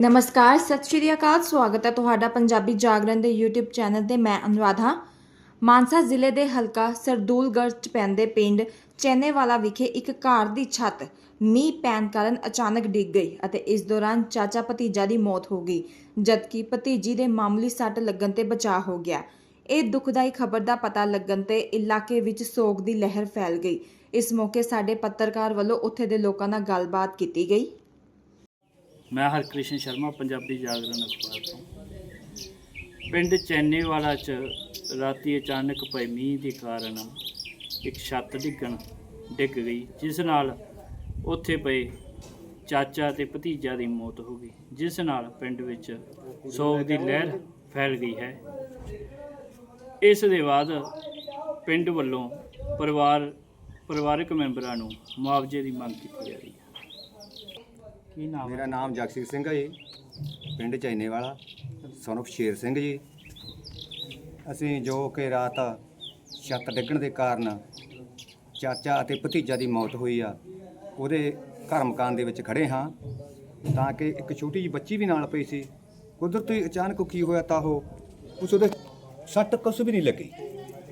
ਨਮਸਕਾਰ, ਸਤਿ ਸ਼੍ਰੀ ਅਕਾਲ, ਸਵਾਗਤ ਹੈ ਤੁਹਾਡਾ ਪੰਜਾਬੀ ਜਾਗਰਣ ਦੇ YouTube ਚੈਨਲ ਤੇ ਮੈਂ ਅਨੁਰਾਧਾ। ਮਾਨਸਾ ਜ਼ਿਲ੍ਹੇ ਦੇ ਹਲਕਾ ਸਰਦੂਲਗੜ੍ਹ ਚ ਪੈਂਦੇ ਪਿੰਡ ਚੈਨੇਵਾਲਾ ਵਿਖੇ ਇੱਕ ਘਰ ਦੀ ਛੱਤ ਮੀਂਹ ਪੈਣ ਕਾਰਨ ਅਚਾਨਕ ਡਿੱਗ ਗਈ ਅਤੇ ਇਸ ਦੌਰਾਨ ਚਾਚਾ ਭਤੀਜਾ ਦੀ ਮੌਤ ਹੋ ਗਈ, ਜਦਕਿ ਭਤੀਜੀ ਦੇ ਮਾਮੂਲੀ ਸੱਟ ਲੱਗਣ ਤੇ ਬਚਾਅ ਹੋ ਗਿਆ। ਇਹ ਦੁਖਦਾਈ ਖਬਰ ਦਾ ਪਤਾ ਲੱਗਣ ਤੇ ਇਲਾਕੇ ਵਿੱਚ ਸੋਗ ਦੀ ਲਹਿਰ ਫੈਲ ਗਈ। ਇਸ ਮੌਕੇ ਸਾਡੇ ਪੱਤਰਕਾਰ ਵੱਲੋਂ ਉੱਥੇ ਦੇ ਲੋਕਾਂ ਨਾਲ ਗੱਲਬਾਤ ਕੀਤੀ ਗਈ। ਮੈਂ ਹਰਕ੍ਰਿਸ਼ਨ ਸ਼ਰਮਾ, ਪੰਜਾਬੀ ਜਾਗਰਣ ਅਖਬਾਰ ਤੋਂ। ਪਿੰਡ ਚੈਨੇਵਾਲਾ ਚ ਰਾਤੀ ਅਚਾਨਕ ਪਏ ਮੀਂਹ ਦੇ ਕਾਰਨ ਇੱਕ ਛੱਤ ਡਿੱਗਣ ਡਿੱਗ ਗਈ, ਜਿਸ ਨਾਲ ਉੱਥੇ ਪਏ ਚਾਚਾ ਤੇ ਭਤੀਜਾ ਦੀ ਮੌਤ ਹੋ ਗਈ, ਜਿਸ ਨਾਲ ਪਿੰਡ ਵਿੱਚ ਸੋਗ ਦੀ ਲਹਿਰ ਫੈਲ ਗਈ ਹੈ। ਇਸ ਦੇ ਬਾਅਦ ਪਿੰਡ ਵੱਲੋਂ ਪਰਿਵਾਰ, ਪਰਿਵਾਰਕ ਮੈਂਬਰਾਂ ਨੂੰ ਮੁਆਵਜ਼ੇ ਦੀ ਮੰਗ ਕੀਤੀ ਜਾ ਰਹੀ ਹੈ। ਕੀ ਨਾਮ ਹੈ ਮੇਰਾ ਨਾਮ ਜਗਸੀਰ ਸਿੰਘ ਹੈ ਜੀ ਪਿੰਡ ਚੈਨੇ ਵਾਲਾ ਸਨੁਖ ਸ਼ੇਰ ਸਿੰਘ ਜੀ। ਅਸੀਂ ਜੋ ਕਿ ਰਾਤ ਛੱਤ ਡਿੱਗਣ ਦੇ ਕਾਰਨ ਚਾਚਾ ਅਤੇ ਭਤੀਜਾ ਦੀ ਮੌਤ ਹੋਈ ਆ ਉਹਦੇ ਘਰ ਮਕਾਨ ਦੇ ਵਿੱਚ ਖੜੇ ਹਾਂ ਤਾਂ ਕਿ ਇੱਕ ਛੋਟੀ ਜਿਹੀ ਬੱਚੀ ਵੀ ਨਾਲ ਪਈ ਸੀ। ਕੁਦਰਤੀ ਅਚਾਨਕ ਕੀ ਹੋਇਆ ਤਾਂ ਉਹ ਉਸ ਉਹਦੇ ਸੱਟ ਕੁਛ ਵੀ ਨਹੀਂ ਲੱਗੀ।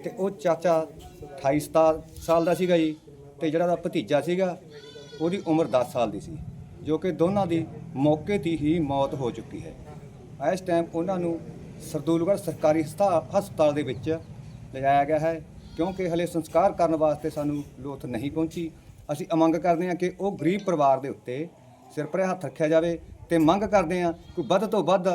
ਤੇ ਉਹ ਚਾਚਾ 28 ਸਤਾ- ਸਾਲ ਦਾ ਸੀਗਾ ਜੀ ਤੇ ਜਿਹੜਾ ਦਾ ਭਤੀਜਾ ਸੀਗਾ ਉਹਦੀ ਉਮਰ 10 ਸਾਲ ਦੀ ਸੀ। ਜੋ ਕਿ ਦੋਨਾਂ ਦੀ ਮੌਕੇ ਤੇ ਹੀ ਮੌਤ ਹੋ ਚੁੱਕੀ ਹੈ। ਇਸ ਟਾਈਮ ਉਹਨਾਂ ਨੂੰ ਸਰਦੂਲਗੜ੍ਹ ਸਰਕਾਰੀ ਹਸਤਾ- ਹਸਪਤਾਲ ਦੇ ਵਿੱਚ ਲਿਜਾਇਆ ਗਿਆ ਹੈ ਕਿਉਂਕਿ ਹਲੇ ਸੰਸਕਾਰ ਕਰਨ ਵਾਸਤੇ ਸਾਨੂੰ ਲੋਥ ਨਹੀਂ ਪਹੁੰਚੀ। ਅਸੀਂ ਅਮੰਗ ਕਰਦੇ ਹਾਂ ਕਿ ਉਹ ਗਰੀਬ ਪਰਿਵਾਰ ਦੇ ਉੱਤੇ ਸਿਰ ਪਰੇ ਹੱਥ ਰੱਖਿਆ ਜਾਵੇ ਤੇ ਮੰਗ ਕਰਦੇ ਹਾਂ ਕਿ ਵੱਧ ਤੋਂ ਵੱਧ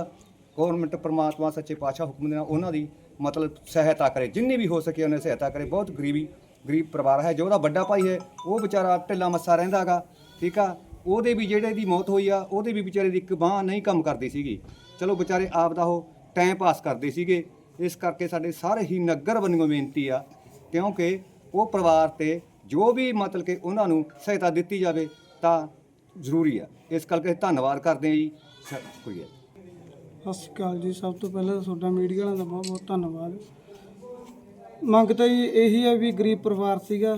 ਗੌਰਮੈਂਟ ਪਰਮਾਤਮਾ, ਸੱਚੇ ਪਾਤਸ਼ਾਹ ਹੁਕਮ ਦੇ ਨਾਲ ਉਹਨਾਂ ਦੀ ਮਤਲਬ ਸਹਾਇਤਾ ਕਰੇ। ਜਿੰਨੀ ਵੀ ਹੋ ਸਕੇ ਉਹਨੇ ਸਹਾਇਤਾ ਕਰੇ। ਬਹੁਤ ਗਰੀਬੀ, ਗਰੀਬ ਪਰਿਵਾਰ ਹੈ। ਜੋ ਉਹਦਾ ਵੱਡਾ ਭਾਈ ਹੈ, ਉਹ ਵਿਚਾਰਾ ਢਿੱਲਾ ਮੱਸਾ ਰਹਿੰਦਾ ਹੈਗਾ। ਠੀਕ ਆ? ਉਹਦੇ ਵੀ ਜਿਹੜੇ ਦੀ ਮੌਤ ਹੋਈ ਆ, ਉਹਦੇ ਵੀ ਵਿਚਾਰੇ ਦੀ ਇੱਕ ਬਾਹ ਨਹੀਂ ਕੰਮ ਕਰਦੀ ਸੀਗੀ। ਚਲੋ ਵਿਚਾਰੇ ਆਪ ਦਾ ਉਹ ਟਾਈਮ ਪਾਸ ਕਰਦੇ ਸੀਗੇ। ਇਸ ਕਰਕੇ ਸਾਡੇ ਸਾਰੇ ਹੀ ਨਗਰ ਵੱਲੋਂ ਬੇਨਤੀ ਆ, ਕਿਉਂਕਿ ਉਹ ਪਰਿਵਾਰ ਤੇ ਜੋ ਵੀ ਮਤਲਬ ਕਿ ਉਹਨਾਂ ਨੂੰ ਸਹਾਇਤਾ ਦਿੱਤੀ ਜਾਵੇ ਤਾਂ ਜ਼ਰੂਰੀ ਆ। ਇਸ ਕਰਕੇ ਧੰਨਵਾਦ ਕਰਦੇ ਹਾਂ ਜੀ। ਕੋਈ ਹੈ ਸਤਿ ਸ਼੍ਰੀ ਅਕਾਲ ਜੀ। ਸਭ ਤੋਂ ਪਹਿਲਾਂ ਤਾਂ ਤੁਹਾਡਾ ਮੀਡੀਆ ਵਾਲਿਆਂ ਦਾ ਬਹੁਤ ਬਹੁਤ ਧੰਨਵਾਦ। ਮੰਗ ਤਾਂ ਜੀ ਇਹੀ ਹੈ ਵੀ ਗਰੀਬ ਪਰਿਵਾਰ ਸੀਗਾ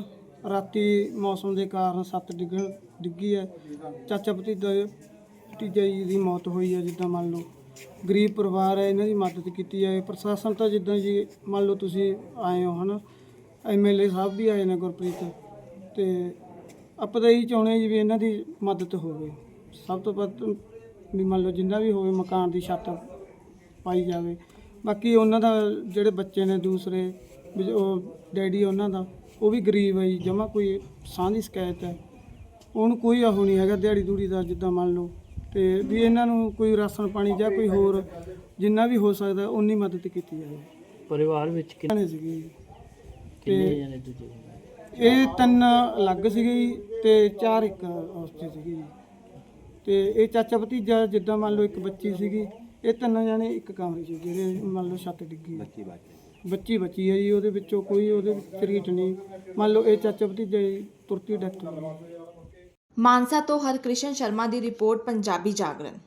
ਰਾਤੀ ਮੌਸਮ ਦੇ ਕਾਰਨ ਸੱਤ ਡਿੱਗਣ ਡਿੱਗੀ ਹੈ। ਚਾਚਾ ਭਤੀਜਾ ਭਤੀਜਾ ਜੀ ਦੀ ਮੌਤ ਹੋਈ ਹੈ, ਜਿੱਦਾਂ ਮੰਨ ਲਓ। ਗਰੀਬ ਪਰਿਵਾਰ ਹੈ, ਇਹਨਾਂ ਦੀ ਮਦਦ ਕੀਤੀ ਜਾਵੇ। ਪ੍ਰਸ਼ਾਸਨ ਤਾਂ ਜਿੱਦਾਂ ਜੀ, ਮੰਨ ਲਓ ਤੁਸੀਂ ਆਏ ਹੋ, ਹਨਾ। ਐਮਐਲਏ ਸਾਹਿਬ ਵੀ ਆਏ ਨੇ ਗੁਰਪ੍ਰੀਤ। ਤੇ ਆਪਾਂ ਤਾਂ ਇਹੀ ਚਾਹੁੰਦੇ ਜੀ ਵੀ ਇਹਨਾਂ ਦੀ ਮਦਦ ਹੋਵੇ। ਸਭ ਤੋਂ ਵੱਧ ਵੀ ਮੰਨ ਲਓ ਜਿੰਨਾ ਵੀ ਹੋਵੇ ਮਕਾਨ ਦੀ ਛੱਤ ਪਾਈ ਜਾਵੇ। ਬਾਕੀ ਉਹਨਾਂ ਦਾ ਜਿਹੜੇ ਬੱਚੇ ਨੇ ਦੂਸਰੇ, ਵੀ ਉਹ ਡੈਡੀ ਉਹਨਾਂ ਦਾ ਉਹ ਵੀ ਗਰੀਬ ਹੈ ਜੀ ਜਮਾ ਕੋਈ ਸਾਹ ਦੀ ਸ਼ਿਕਾਇਤ ਹੈ। ਉਹਨੂੰ ਕੋਈ ਉਹ ਨਹੀਂ ਹੈਗਾ ਦਿਹਾੜੀ ਦੂੜੀ ਦਾ ਜਿੱਦਾਂ ਮੰਨ ਲਓ। ਤੇ ਵੀ ਇਹਨਾਂ ਨੂੰ ਕੋਈ ਰਾਸ਼ਨ ਪਾਣੀ ਜਾਂ ਕੋਈ ਹੋਰ ਜਿੰਨਾ ਵੀ ਹੋ ਸਕਦਾ ਉਨੀ ਮਦਦ ਕੀਤੀ ਜਾਵੇ। ਪਰਿਵਾਰ ਵਿੱਚ ਕਿੰਨੇ ਸੀਗੇ ਜੀ? ਕਿੰਨੇ ਜਣੇ ਦੂਜੇ ਇਹ ਤਿੰਨ ਅਲੱਗ ਸੀਗੇ ਜੀ ਤੇ ਚਾਰ ਇੱਕ ਹਸਤੇ ਸੀਗੇ ਜੀ। ਤੇ ਇਹ ਚਾਚਾ ਭਤੀਜਾ ਜਿੱਦਾਂ ਮੰਨ ਲਓ ਇੱਕ ਬੱਚੀ ਸੀਗੀ ਇਹ ਤਿੰਨ ਜਣੇ ਇੱਕ ਕਮਰੇ 'ਚ ਜਿਹੜੇ ਮੰਨ ਲਓ ਛੱਤ ਡਿੱਗੀ ਬੱਚੀ ਬਾਤ ਬੱਚੀ ਬੱਚੀ ਹੈ ਜੀ ਉਹਦੇ ਵਿੱਚੋਂ ਕੋਈ ਉਹਦੇ ਵਿੱਚ ਰੀਟ ਨਹੀਂ। ਮੰਨ ਲਓ ਇਹ ਚਾਚਾ ਭਤੀਜਾ ਜੀ ਤੁਰਤੀ ਡੈਥ ਹੋ ਗਈ। ਮਾਨਸਾ ਤੋਂ ਹਰਕ੍ਰਿਸ਼ਨ ਸ਼ਰਮਾ ਦੀ ਰਿਪੋਰਟ ਪੰਜਾਬੀ ਜਾਗਰਣ।